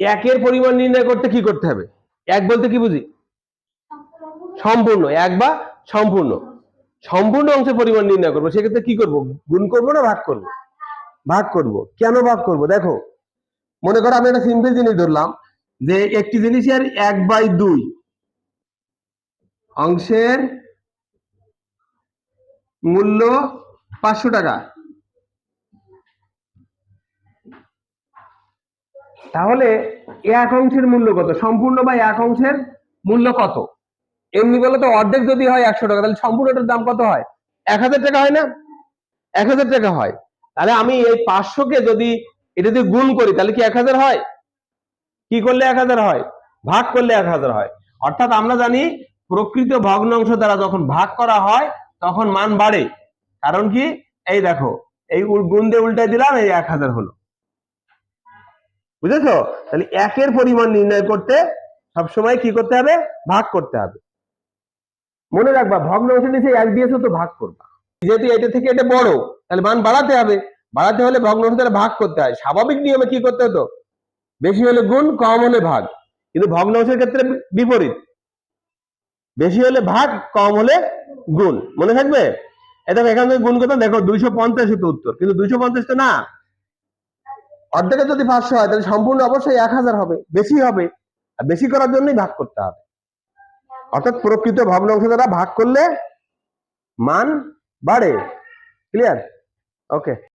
একের পরিমাণ নির্ণয় করতে কি করতে হবে? এক বলতে কি বুঝি? সম্পূর্ণ। এক বা সম্পূর্ণ। সম্পূর্ণ অংশের পরিমাণ নির্ণয় করব। সেক্ষেত্রে কি করব? গুণ করব না ভাগ করব? ভাগ করব। কেন ভাগ করব? দেখো, মনে করো আমি একটা সিম্পল জিনিস ধরলাম যে একটি জিনিসের এক বাই দুই অংশের মূল্য পাঁচশো টাকা। তাহলে এক অংশের মূল্য কত? সম্পূর্ণ বা এক অংশের মূল্য কত? এমনি বলে তো অর্ধেক যদি হয় একশো টাকা, তাহলে সম্পূর্ণটার দাম কত হয়? এক হাজার টাকা হয় না? এক হাজার টাকা হয়। তাহলে আমি এই পাঁচশোকে যদি এটা যদি গুণ করি, তাহলে কি এক হাজার হয়? কি করলে এক হাজার হয়? ভাগ করলে এক হাজার হয়। অর্থাৎ আমরা জানি প্রকৃত ভগ্নাংশ দ্বারা যখন ভাগ করা হয়, তখন মান বাড়ে। কারণ কি? এই দেখো, এই গুণ দিয়ে দিলাম, এই এক হাজার হলো। বুঝেছ? তাহলে একের পরিমাণ নির্ণয় করতে সবসময় কি করতে হবে? ভাগ করতে হবে। মনে রাখবা ভগ্নাংশ নিচে এক দিয়েছ তো ভাগ করবা। যেহেতু এটা থেকে এটা বড়, তাহলে মান বাড়াতে হবে। বাড়াতে হলে ভগ্নাংশ দ্বারা ভাগ করতে হয়। স্বাভাবিক নিয়মে কি করতে হতো? বেশি হলে গুণ, কম হলে ভাগ। কিন্তু ভগ্নাংশের ক্ষেত্রে বিপরীত। বেশি হলে ভাগ, কম হলে গুণ। মনে থাকবে? এটা এখান থেকে গুণ করতে দেখো, দুইশো পঞ্চাশ উত্তর। কিন্তু দুইশো পঞ্চাশ তো না। অর্ধেকে যদি পাঁচশো হয়, তাহলে সম্পূর্ণ অবশ্যই এক হাজার হবে। বেশি হবে। আর বেশি করার জন্যই ভাগ করতে হবে। অর্থাৎ প্রকৃত ভগ্নাংশ দ্বারা ভাগ করলে মান বাড়ে। Clear okay